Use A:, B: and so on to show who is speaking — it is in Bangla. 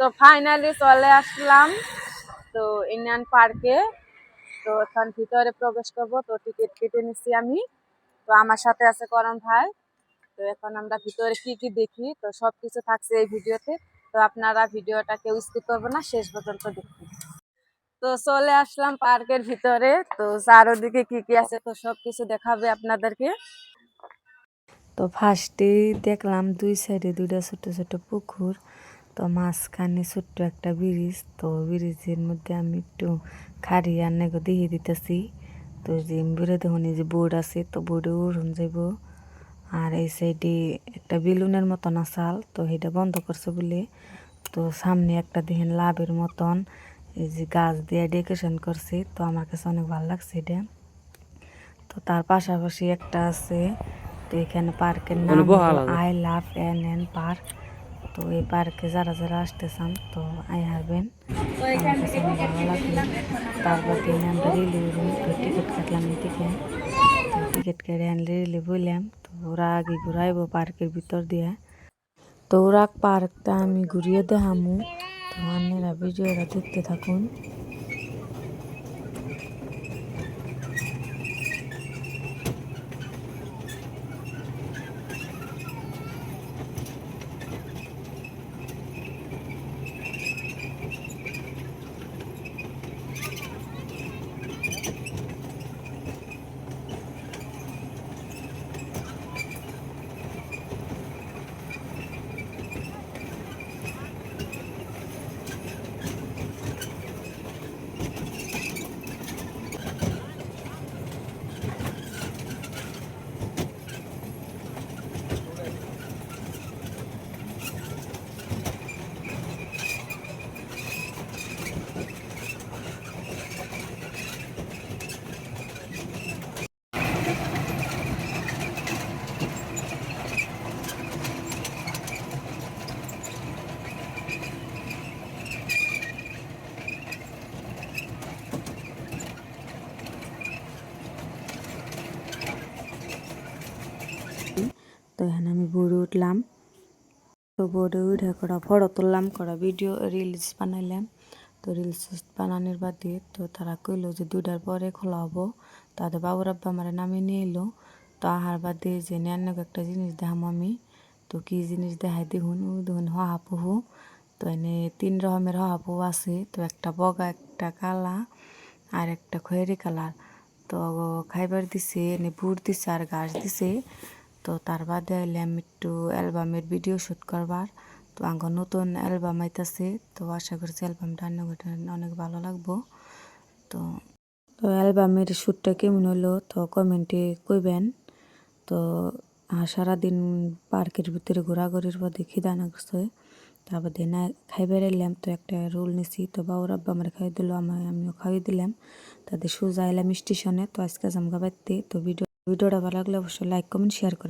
A: তো ফাইনালি চলে আসলাম, তো ইন্ডিয়ান পার্কে তো এখন ভিতরে প্রবেশ করব, তো টিকিট কেটে নিচ্ছি আমি। তো আমার সাথে আছে করম ভাই। তো এখন আমরা ভিতরে কি কি দেখি, তো সব কিছু থাকছে এই ভিডিওতে। তো আপনারা ভিডিওটা কেউ স্কিপ করবে না, শেষ পর্যন্ত দেখুন। তো চলে আসলাম পার্কের ভিতরে। তো চারোদিকে কি কি আছে, তো সব কিছু দেখাবে আপনাদেরকে।
B: তো ফার্স্টেই দেখলাম দুই সাইডে দুইটা ছোট ছোট পুকুর, তো মাঝখানে ছোট্ট একটা ব্রিজ, তো ব্রিজের মধ্যে আমি একটু খাড়ি নেগো দিয়ে দিতেছি। তো যে বেরো দেখুন যে বোর্ড আছে, তো বোর্ডে উড়ুন যাইব। আর এই সাইডে একটা বেলুনের মতন আসাল, তো এটা বন্ধ করছে বলে। তো সামনে একটা দেখেন লাভের মতন, এই যে গাছ দিয়ে ডেকোরেশন করছে, তো আমার কাছে অনেক ভালো লাগছে এটা। তো তার পাশাপাশি একটা আছে তো এখানে পার্কের নাম I love N N park. তো এই পার্কে যারা যারা আসতে চান তো আই হারবেন তারপর দিন আমরা রিলি উড়ি তো টিকিট কাটলাম এদিকে। টিকিট কেটে আনলে রিলি বললাম তো ওরা আগে ঘুরাইবো পার্কের ভিতর দিয়ে। তো ওরা পার্কটা আমি ঘুরিয়ে দেখামু। তো আপনারা ভিডিওটা দেখতে থাকুন তো এখানে আমি বোর্ডে উঠলাম তো বোর্ডে উঠে করা, ফটো তুললাম করা, ভিডিও রিলস বানাইলাম। তো রিলস বানানোর বাদে তো তারা কইলো যে দুইটার পরে খোলা হব। তাদের বাবুর আব্বা আমার নামে নিয়ে এলো। তো আহার বাদে যে ন্যান্য একটা জিনিস দেখাম আমি। তো কি জিনিস দেখাই দেখুন ওই দেখুন হহাপুহু তো এনে তিন রকমের হহাপুহু আছে। তো একটা বগা, একটা কালা আর একটা খয়েরি কালার। তো খাইবার দিছে, এনে বুট দিছে আর ঘাস দিছে। তো তার বাদে এলাম একটু অ্যালবামের ভিডিও শ্যুট করবার। তো আঙ্গ নতুন অ্যালবাম আইতাছে, তো আশা করছি অ্যালবামটা অনেক ভালো লাগবো। তো তো অ্যালবামের শ্যুটটা কেমন হলো তো কমেন্টে কইবেন। তো সারাদিন পার্কের ভিতরে ঘোরাঘুরির পর দেখি দানা করছে তারপর দিন খাইবার এলাম তো একটা রোল নিছি। তো বাবুর আব্বা আমার খাই দিল আমার আমিও খাইয়ে দিলাম। তাদের সোজা এলাম স্টেশনে, তো আজকে জামগা বাড়তে। তো ভিডিও, ভিডিওটা ভালো লাগলে অবশ্যই লাইক, কমেন্ট, শেয়ার করে